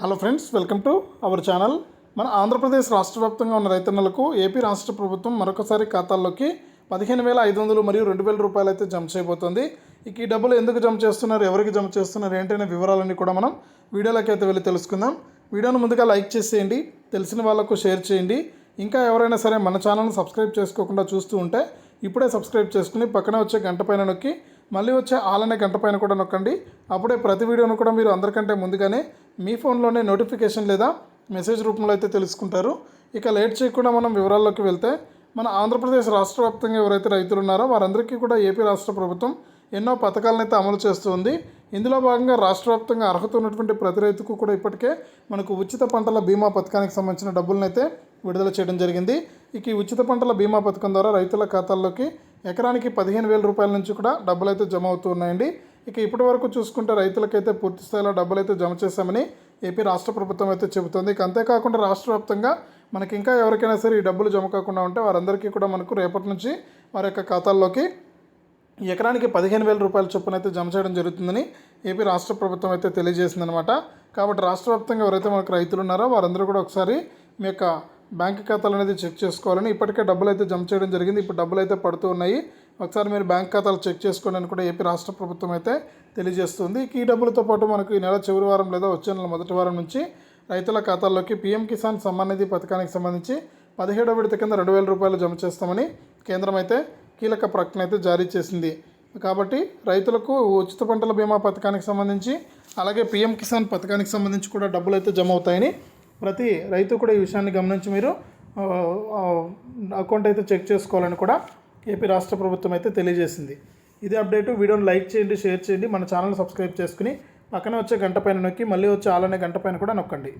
Hello friends welcome to our channel. మన ఆంధ్రప్రదేశ్ రాష్ట్ర వ్యాప్తంగా ఉన్న రైతన్నలకు ఏపీ రాష్ట్ర ప్రభుత్వం మరొకసారి ఖాతాల్లోకి పదిహేను వేల ఐదు వందలు మరియు రెండు వేల రూపాయలు అయితే జమ చేయబోతోంది. ఇక ఈ డబ్బులు ఎందుకు జమ చేస్తున్నారు ఎవరికి జమ చేస్తున్నారు ఏంటనే వివరాలన్నీ కూడా మనం వీడియోలోకి అయితే వెళ్ళి తెలుసుకుందాం. వీడియోను ముందుగా లైక్ చేసేయండి తెలిసిన వాళ్ళకు షేర్ చేయండి. ఇంకా ఎవరైనా సరే మన ఛానల్ని సబ్స్క్రైబ్ చేసుకోకుండా చూస్తూ ఉంటే ఇప్పుడే సబ్స్క్రైబ్ చేసుకుని పక్కనే వచ్చే గంట పైన నొక్కి మళ్ళీ వచ్చే ఆలనే గంట పైన కూడా నొక్కండి. అప్పుడే ప్రతి వీడియోను కూడా మీరు అందరికంటే ముందుగానే మీ ఫోన్లోనే నోటిఫికేషన్ లేదా మెసేజ్ రూపంలో అయితే తెలుసుకుంటారు. ఇక లేట్ చేయకుండా మనం వివరాల్లోకి వెళ్తే మన ఆంధ్రప్రదేశ్ రాష్ట్ర వ్యాప్తంగా ఎవరైతే రైతులు ఉన్నారో వారందరికీ కూడా ఏపీ రాష్ట్ర ప్రభుత్వం ఎన్నో పథకాలను అయితే అమలు చేస్తుంది ఇందులో భాగంగా రాష్ట్ర వ్యాప్తంగా అర్హత ఉన్నటువంటి ప్రతి రైతుకు కూడా ఇప్పటికే మనకు ఉచిత పంటల బీమా పథకానికి సంబంధించిన డబ్బులనైతే విడుదల చేయడం జరిగింది. ఇక ఈ ఉచిత పంటల బీమా పథకం ద్వారా రైతుల ఖాతాల్లోకి ఎకరానికి పదిహేను వేల రూపాయల నుంచి కూడా డబ్బులు అయితే జమ అవుతూ ఉన్నాయండి. ఇక ఇప్పటి వరకు చూసుకుంటే రైతులకైతే పూర్తి స్థాయిలో డబ్బులు అయితే జమ చేశామని ఏపీ రాష్ట్ర ప్రభుత్వం అయితే చెబుతోంది. ఇక అంతేకాకుండా రాష్ట్ర వ్యాప్తంగా మనకి ఇంకా ఎవరికైనా సరే ఈ డబ్బులు జమ కాకుండా ఉంటే వారందరికీ కూడా మనకు రేపటి నుంచి వారి యొక్క ఖాతాల్లోకి ఎకరానికి పదిహేను వేల రూపాయల చొప్పున అయితే జమ చేయడం జరుగుతుందని ఏపీ రాష్ట్ర ప్రభుత్వం అయితే తెలియజేసిందనమాట కాబట్టి రాష్ట్ర వ్యాప్తంగా ఎవరైతే మనకు రైతులు ఉన్నారో వారందరూ కూడా ఒకసారి మీ యొక్క బ్యాంక్ ఖాతాలు అనేది చెక్ చేసుకోవాలని ఇప్పటికే డబ్బులు అయితే జమ చేయడం జరిగింది. ఇప్పుడు డబ్బులు అయితే పడుతూ ఉన్నాయి. ఒకసారి మీరు బ్యాంక్ ఖాతాలు చెక్ చేసుకోండి అని కూడా ఏపీ రాష్ట్ర ప్రభుత్వం అయితే తెలియజేస్తుంది. ఈ డబ్బులతో పాటు మనకు ఈ నెల చివరి వారం లేదా వచ్చే నెల మొదటి వారం నుంచి రైతుల ఖాతాల్లోకి పీఎం కిసాన్ సమ్మాన్ నిధి పథకానికి సంబంధించి పదిహేడో విడత కింద రెండు వేల రూపాయలు జమ చేస్తామని కేంద్రం అయితే కీలక ప్రకటన అయితే జారీ చేసింది. కాబట్టి రైతులకు ఉచిత పంటల బీమా పథకానికి సంబంధించి అలాగే పీఎం కిసాన్ పథకానికి సంబంధించి కూడా డబ్బులు అయితే జమ అవుతాయని ప్రతి రైతు కూడా ఈ విషయాన్ని గమనించి మీరు అకౌంట్ అయితే చెక్ చేసుకోవాలని కూడా ఏపీ రాష్ట్ర ప్రభుత్వం అయితే తెలియజేసింది. ఇదే అప్డేట్. వీడియోని లైక్ చేయండి షేర్ చేయండి. మన ఛానల్ సబ్స్క్రైబ్ చేసుకుని పక్కనే వచ్చే గంట పైన నొక్కి మళ్ళీ వచ్చే ఆలనే గంట పైన కూడా నొక్కండి.